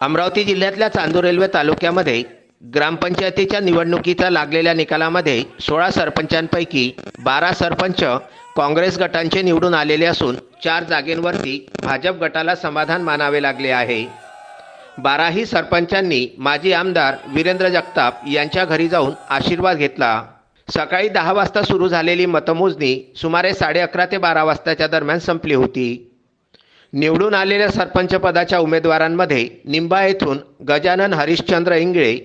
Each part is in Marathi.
अमरावती जिल्ह्यातल्या चांदूर रेल्वे तालुक्यामध्ये ग्रामपंचायतीच्या निवडणुकीच्या लागलेल्या निकालामध्ये सोळा सरपंचांपैकी बारा सरपंच काँग्रेस गटांचे निवडून आलेले असून चार जागेंवरती भाजप गटाला समाधान मानावे लागले आहे. बाराही सरपंचांनी माजी आमदार वीरेंद्र जगताप यांच्या घरी जाऊन आशीर्वाद घेतला. सकाळी दहा वाजता सुरू झालेली मतमोजणी सुमारे साडे अकरा ते बारा वाजताच्या दरम्यान संपली होती. निवडून आलेल्या सरपंच पदाच्या उमेदवारांमध्ये निंबा येथून गजानन हरिश्चंद्र इंगळे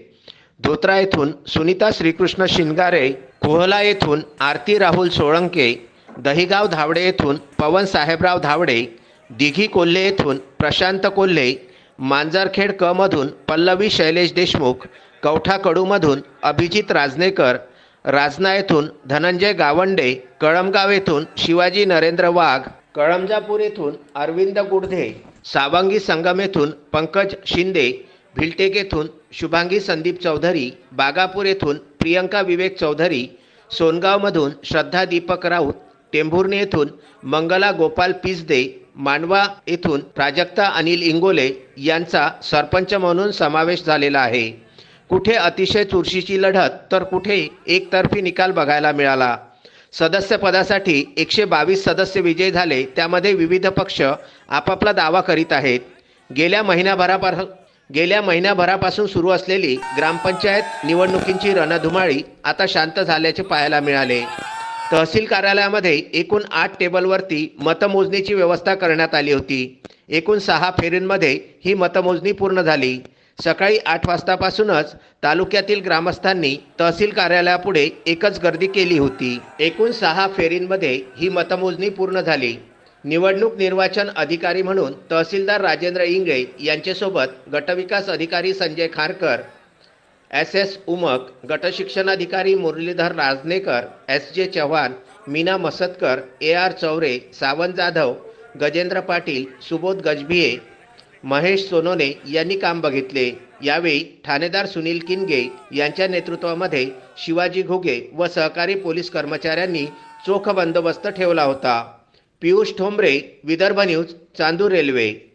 धोत्रा येथून सुनीता श्रीकृष्ण शिनगारे कोहला येथून आरती राहुल सोळंके दहिगाव धावडे येथून पवन साहेबराव धावडे दिघी कोल्हे येथून प्रशांत कोल्हे मांजरखेड क मधून पल्लवी शैलेश देशमुख कवठा कडूमधून अभिजित राजनेकर राजना येथून धनंजय गावंडे कळमगाव येथून शिवाजी नरेंद्र वाघ कळमजापूर येथून अरविंद गुडधे सावंगी संगम येथून पंकज शिंदे भिलटेक येथून शुभांगी संदीप चौधरी बागापूर येथून प्रियंका विवेक चौधरी सोनगावमधून श्रद्धा दीपक राऊत टेंभुर्णी येथून मंगला गोपाल पिसदे मांडवा येथून प्राजक्ता अनिल इंगोले यांचा सरपंच म्हणून समावेश झालेला आहे. कुठे अतिशय चुरशीची लढत तर कुठे एकतर्फी निकाल बघायला मिळाला. सदस्यपदासाठी एकशे बावीस सदस्य विजयी झाले. त्यामध्ये विविध पक्ष आपापला दावा करीत आहेत. गेल्या महिन्याभरापासून गेल्या महिन्याभरापासून सुरू असलेली ग्रामपंचायत निवडणुकींची रणधुमाळी आता शांत झाल्याचे पाहायला मिळाले. तहसील कार्यालयामध्ये एकूण आठ टेबलवरती मतमोजणीची व्यवस्था करण्यात आली होती. एकूण सहा फेरींमध्ये ही मतमोजणी पूर्ण झाली. सकाळी आठ वाजतापासूनच तालुक्यातील ग्रामस्थांनी तहसील कार्यालयापुढे एकच गर्दी केली होती. एकूण सहा फेरींमध्ये ही मतमोजणी पूर्ण झाली. निवडणूक निर्वाचन अधिकारी म्हणून तहसीलदार राजेंद्र इंगळे यांच्यासोबत गटविकास अधिकारी Sanjay Kharkar S S Umak गटशिक्षणाधिकारी Muralidhar Rajnekar S J Chavan Meena Masatkar A R Chaure Sawant Jadhav Gajendra Patil Subodh Gajbhiye Mahesh Sonone यांनी काम बघितले. यावेळी ठाणेदार सुनील किनगे यांच्या नेतृत्वामध्ये शिवाजी घुगे व सहकारी पोलीस कर्मचाऱ्यांनी चोख बंदोबस्त ठेवला होता. Piyush Thombare Vidarbha news Chandur railway.